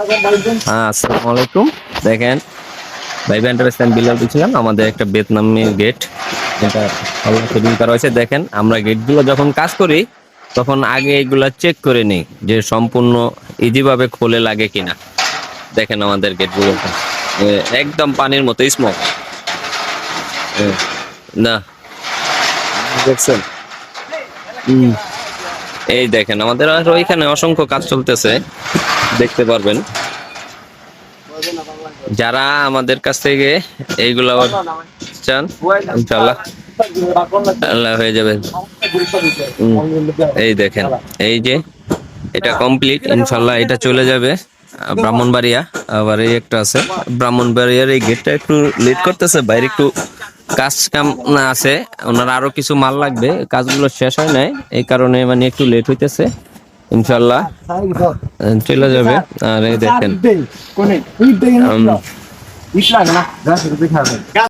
হ্যাঁ আসসালামু আলাইকুম। দেখেন, ভাই ব্যান্ডার বিলাল দিয়েছিলাম, আমাদের একটা ভিয়েতনামি গেট আল্লাহ সেদিন করা হয়েছে। দেখেন, আমরা গেটগুলো যখন কাজ করি, তখন আগে এগুলা চেক করে নিই যে সম্পূর্ণ ইজি ভাবে খোলে লাগে কিনা। দেখেন আমাদের গেটগুলো একদম পানির মতো স্মোক না। দেখছেন? হুম। এই দেখেন, আমাদের আর ওইখানে অসংখ্য কাজ চলতেছে। দেখতে পারবেন। যারা আমাদের কাছ থেকে এইগুলো চান ইনশাল্লাহ আল্লাহ হয়ে যাবে। এই দেখেন, এই যে এটা কমপ্লিট ইনশাল্লাহ এটা চলে যাবে। ব্রাহ্মণবাড়িয়া, আবার এই একটা আছে। ব্রাহ্মণবাড়িয়ার এই গেটটা একটু লেট করতেছে, বাইরে একটু কাজ কাম না আছে ওনার আরও কিছু মাল লাগবে। কাজগুলো শেষ হয় নাই এই কারণে মানে একটু লেট হইতেছে ইনশাল্লাহ চলে যাবে। আর এই দেখেন।